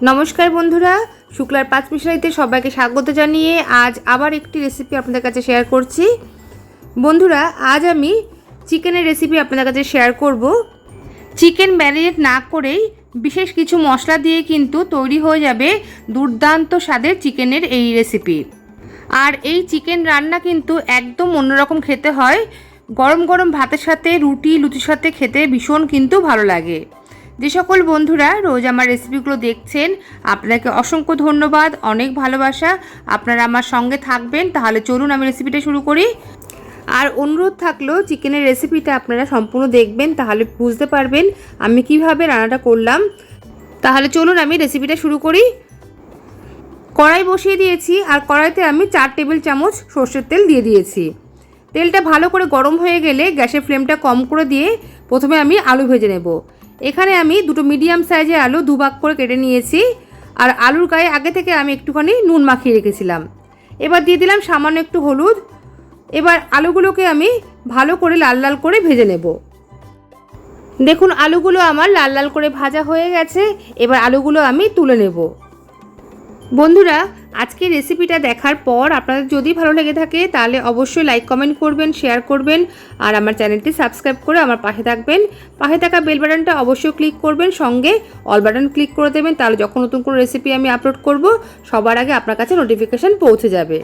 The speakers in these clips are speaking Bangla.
নমস্কার বন্ধুরা, শুক্লার পাঁচ মিশাইতে সবাইকে স্বাগত জানিয়ে আজ আবার একটি রেসিপি আপনাদের কাছে শেয়ার করছি। বন্ধুরা, আজ আমি চিকেনের রেসিপি আপনাদের কাছে শেয়ার করব। চিকেন ম্যারিনেট না করেই বিশেষ কিছু মশলা দিয়ে কিন্তু তৈরি হয়ে যাবে দুর্দান্ত স্বাদের চিকেনের এই রেসিপি আর এই চিকেন রান্না কিন্তু একদম অন্যরকম খেতে হয়। গরম গরম ভাতের সাথে, রুটি, লুচির সাথে খেতে ভীষণ কিন্তু ভালো লাগে। যে সকল বন্ধুরা রোজ আমার রেসিপিগুলো দেখছেন, আপনাকে অসংখ্য ধন্যবাদ, অনেক ভালোবাসা। আপনারা আমার সঙ্গে থাকবেন, তাহলে চলুন আমি রেসিপিটা শুরু করি। আর অনুরোধ থাকল চিকেনের রেসিপিটা আপনারা সম্পূর্ণ দেখবেন, তাহলে বুঝতে পারবেন আমি কীভাবে রান্নাটা করলাম। তাহলে চলুন আমি রেসিপিটা শুরু করি। কড়াই বসিয়ে দিয়েছি, আর কড়াইতে আমি চার টেবিল চামচ সর্ষের তেল দিয়ে দিয়েছি। তেলটা ভালো করে গরম হয়ে গেলে গ্যাসের ফ্লেমটা কম করে দিয়ে প্রথমে আমি আলু ভেজে নেব। এখানে আমি দুটো মিডিয়াম সাইজের আলু দুভাগ করে কেটে নিয়েছি, আর আলুর গায়ে আগে থেকে আমি একটুখানি নুন মাখিয়ে রেখেছিলাম। এবার দিয়ে দিলাম সামান্য একটু হলুদ। এবার আলুগুলোকে আমি ভালো করে লাল লাল করে ভেজে নেব। দেখুন, আলুগুলো আমার লাল লাল করে ভাজা হয়ে গেছে। এবার আলুগুলো আমি তুলে নেব। বন্ধুরা আজকের রেসিপিটা দেখার পর আপনাদের যদি ভালো লেগে থাকে, তাহলে অবশ্যই লাইক কমেন্ট করবেন শেয়ার করবেন, আর আমার চ্যানেলটি সাবস্ক্রাইব করে আমার পাশে থাকবেন। পাশে থাকা বেল বাটনটা অবশ্যই ক্লিক করবেন, সঙ্গে অল বাটন ক্লিক করে দেবেন, তাহলে যখন নতুন কোনো রেসিপি আমি আপলোড করব, সবার আগে আপনার কাছে নোটিফিকেশান পৌঁছে যাবে।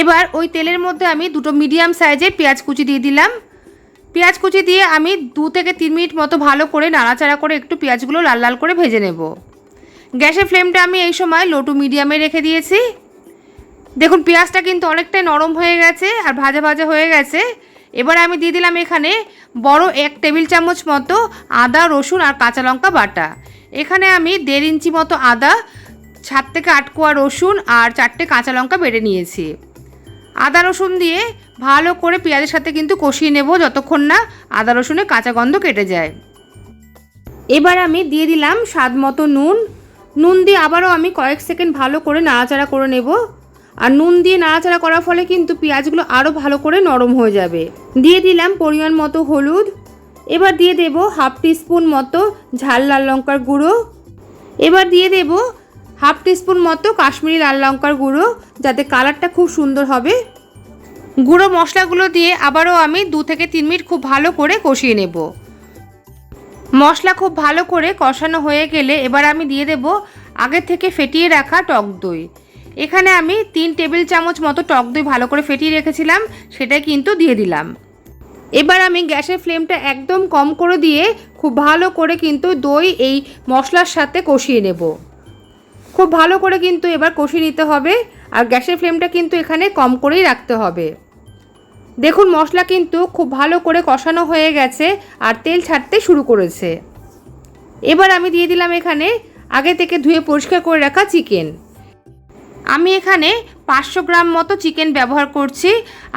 এবার ওই তেলের মধ্যে আমি দুটো মিডিয়াম সাইজের পেঁয়াজ কুচি দিয়ে দিলাম। পেঁয়াজ কুচি দিয়ে আমি দু থেকে তিন মিনিট মতো ভালো করে নাড়াচাড়া করে একটু পেঁয়াজগুলো লাল লাল করে ভেজে নেব। গ্যাসের ফ্লেমটা আমি এই সময় লো টু মিডিয়ামে রেখে দিয়েছি। দেখুন, পেঁয়াজটা কিন্তু অনেকটাই নরম হয়ে গেছে আর ভাজা ভাজা হয়ে গেছে। এবার আমি দিয়ে দিলাম এখানে বড় এক টেবিল চামচ মতো আদা, রসুন আর কাঁচা লঙ্কা বাটা। এখানে আমি দেড় ইঞ্চি মতো আদা, সাত থেকে আট কোয়া রসুন আর চারটে কাঁচা লঙ্কা বেটে নিয়েছি। আদা, রসুন দিয়ে ভালো করে পেঁয়াজের সাথে কিন্তু কষিয়ে নেব যতক্ষণ না আদা, রসুনের কাঁচা গন্ধ কেটে যায়। এবার আমি দিয়ে দিলাম স্বাদ মতো নুন নুন দিয়ে আবারও আমি কয়েক সেকেন্ড ভালো করে নাড়াচাড়া করে নেব। আর নুন দিয়ে নাড়াচাড়া করার ফলে কিন্তু পেঁয়াজগুলো আরও ভালো করে নরম হয়ে যাবে। দিয়ে দিলাম পরিমাণ মতো হলুদ। এবার দিয়ে দেব হাফ টিস্পুন মতো ঝাল লাল লঙ্কার গুঁড়ো। এবার দিয়ে দেব হাফ টিস্পুন মতো কাশ্মীরি লাল লঙ্কার গুঁড়ো, যাতে কালারটা খুব সুন্দর হবে। গুঁড়ো মশলাগুলো দিয়ে আবারও আমি দু থেকে তিন মিনিট খুব ভালো করে কষিয়ে নেব। মশলা খুব ভালো করে কষানো হয়ে গেলে এবার আমি দিয়ে দেব আগে থেকে ফেটিয়ে রাখা টক দই। এখানে আমি তিন টেবিল চামচ মতো টক দই ভালো করে ফেটিয়ে রেখেছিলাম, সেটাই কিন্তু দিয়ে দিলাম। এবার আমি গ্যাসের ফ্লেমটা একদম কম করে দিয়ে খুব ভালো করে কিন্তু দই এই মশলার সাথে কষিয়ে নেব। খুব ভালো করে কিন্তু এবার কষিয়ে নিতে হবে, আর গ্যাসের ফ্লেমটা কিন্তু এখানে কম করেই রাখতে হবে। দেখুন, মশলা কিন্তু খুব ভালো করে কষানো হয়ে গেছে আর তেল ছাড়তে শুরু করেছে। এবার আমি দিয়ে দিলাম এখানে আগে থেকে ধুয়ে পরিষ্কার করে রাখা চিকেন। আমি এখানে পাঁচশো গ্রাম মতো চিকেন ব্যবহার করছি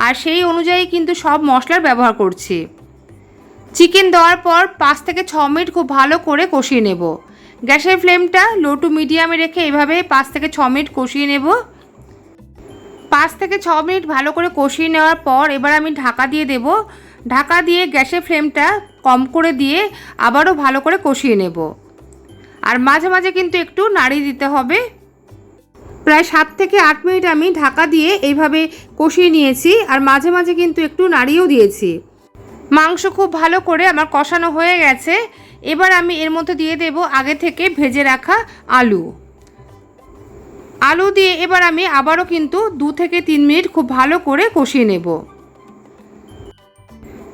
আর সেই অনুযায়ী কিন্তু সব মশলার ব্যবহার করছি। চিকেন দেওয়ার পর পাঁচ থেকে ছ মিনিট খুব ভালো করে কষিয়ে নেব। গ্যাসের ফ্লেমটা লো টু মিডিয়ামে রেখে এভাবে পাঁচ থেকে ছ মিনিট কষিয়ে নেব। পাঁচ থেকে ছ মিনিট ভালো করে কষিয়ে নেওয়ার পর এবার আমি ঢাকা দিয়ে দেব। ঢাকা দিয়ে গ্যাসের ফ্লেমটা কম করে দিয়ে আবারও ভালো করে কষিয়ে নেব। আর মাঝে মাঝে কিন্তু একটু নাড়িয়ে দিতে হবে। প্রায় সাত থেকে আট মিনিট আমি ঢাকা দিয়ে এইভাবে কষিয়ে নিয়েছি আর মাঝে মাঝে কিন্তু একটু নাড়িয়েও দিয়েছি। মাংস খুব ভালো করে আমার কষানো হয়ে গেছে। এবার আমি এর মধ্যে দিয়ে দেব আগে থেকে ভেজে রাখা আলু। আলু দিয়ে এবার আমি আবারও কিন্তু দু থেকে তিন মিনিট খুব ভালো করে কষিয়ে নেব।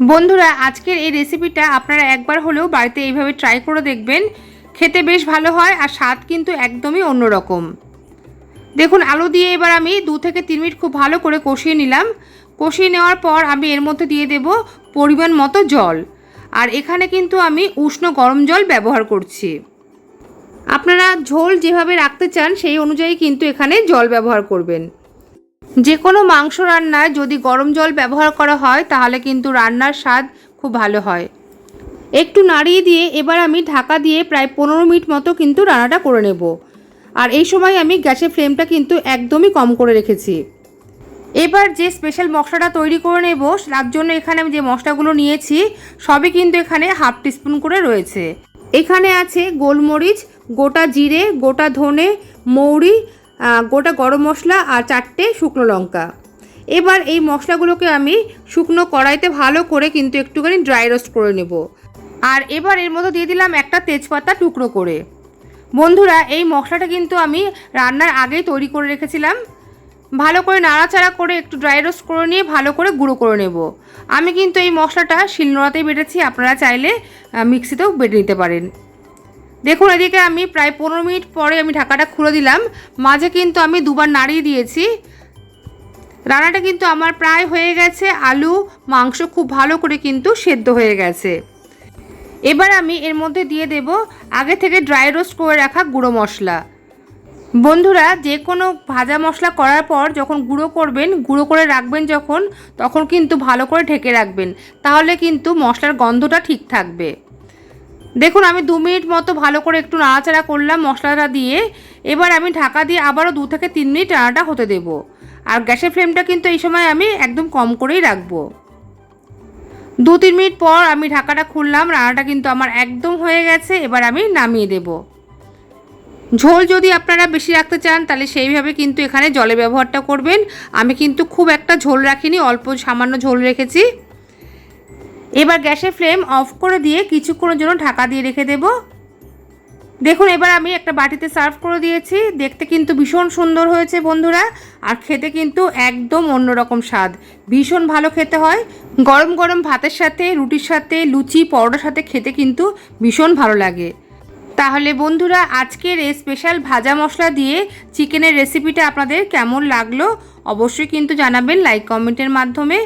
বন্ধুরা, আজকের এই রেসিপিটা আপনারা একবার হলেও বাড়িতে এইভাবে ট্রাই করে দেখবেন। খেতে বেশ ভালো হয় আর স্বাদ কিন্তু একদমই অন্যরকম। দেখুন, আলু দিয়ে এবার আমি দু থেকে তিন মিনিট খুব ভালো করে কষিয়ে নিলাম। কষিয়ে নেওয়ার পর আমি এর মধ্যে দিয়ে দেব পরিমাণ মতো জল। আর এখানে কিন্তু আমি উষ্ণ গরম জল ব্যবহার করছি। আপনারা ঝোল যেভাবে রাখতে চান, সেই অনুযায়ী কিন্তু এখানে জল ব্যবহার করবেন। যে কোনো মাংস রান্নায় যদি গরম জল ব্যবহার করা হয়, তাহলে কিন্তু রান্নার স্বাদ খুব ভালো হয়। একটু নাড়িয়ে দিয়ে এবার আমি ঢাকা দিয়ে প্রায় পনেরো মিনিট মতো কিন্তু রান্নাটা করে নেব। আর এই সময় আমি গ্যাসের ফ্লেমটা কিন্তু একদমই কম করে রেখেছি। এবার যে স্পেশাল মশলাটা তৈরি করে নেব, তার জন্য এখানে আমি যে মশলাগুলো নিয়েছি, সবই কিন্তু এখানে হাফ টিস্পুন করে রয়েছে। এখানে আছে গোলমরিচ গোটা জিরে, গোটা ধনে, মৌরি গোটা গরম মশলা আর চারটে শুকনো লঙ্কা। এবার এই মশলাগুলোকে আমি শুকনো কড়াইতে ভালো করে কিন্তু একটুখানি ড্রাই রোস্ট করে নেব। আর এবার এর মধ্যে দিয়ে দিলাম একটা তেজপাতা টুকরো করে। বন্ধুরা, এই মশলাটা কিন্তু আমি রান্নার আগেই তৈরি করে রেখেছিলাম। ভালো করে নাড়াচাড়া করে একটু ড্রাই রোস্ট করে নিয়ে ভালো করে গুঁড়ো করে নেব। আমি কিন্তু এই মশলাটা শিলনোড়াতেই বেটেছি, আপনারা চাইলে মিক্সিতেও বেটে নিতে পারেন। দেখুন, এদিকে আমি প্রায় পনেরো মিনিট পরে আমি ঢাকাটা খুলে দিলাম। মাঝে কিন্তু আমি দুবার নাড়িয়ে দিয়েছি। রান্নাটা কিন্তু আমার প্রায় হয়ে গেছে। আলু, মাংস খুব ভালো করে কিন্তু সেদ্ধ হয়ে গেছে। এবার আমি এর মধ্যে দিয়ে দেব আগে থেকে ড্রাই রোস্ট করে রাখা গুঁড়ো মশলা। বন্ধুরা, যে কোনো ভাজা মশলা করার পর যখন গুঁড়ো করবেন, গুঁড়ো করে রাখবেন যখন, তখন কিন্তু ভালো করে ঢেকে রাখবেন। তাহলে কিন্তু মশলার গন্ধটা ঠিক থাকবে। দেখুন, আমি দু মিনিট মতো ভালো করে একটু নাড়াচাড়া করলাম মশলাটা দিয়ে। এবার আমি ঢাকা দিয়ে আবারও দু থেকে তিন মিনিট রান্নাটা হতে দেব। আর গ্যাসের ফ্লেমটা কিন্তু এই সময় আমি একদম কম করেই রাখব। দু তিন মিনিট পর আমি ঢাকাটা খুললাম, রান্নাটা কিন্তু আমার একদম হয়ে গেছে, এবার আমি নামিয়ে দেব। ঝোল যদি আপনারা বেশি রাখতে চান, তাহলে সেইভাবে কিন্তু এখানে জলের ব্যবহারটা করবেন। আমি কিন্তু খুব একটা ঝোল রাখিনি, অল্প সামান্য ঝোল রেখেছি। এবার গ্যাসের ফ্লেম অফ করে দিয়ে কিছুক্ষণের জন্য ঢাকা দিয়ে রেখে দেব। দেখুন, এবার আমি একটা বাটিতে সার্ভ করে দিয়েছি। দেখতে কিন্তু ভীষণ সুন্দর হয়েছে বন্ধুরা, আর খেতে কিন্তু একদম অন্যরকম স্বাদ। ভীষণ ভালো খেতে হয়। গরম গরম ভাতের সাথে, রুটির সাথে, লুচি, পরোটার সাথে খেতে কিন্তু ভীষণ ভালো লাগে। তাহলে বন্ধুরা, আজকের এই স্পেশাল ভাজা মশলা দিয়ে চিকেনের রেসিপিটা আপনাদের কেমন লাগল? অবশ্যই কিন্তু জানাবেন লাইক কমেন্টের মাধ্যমে।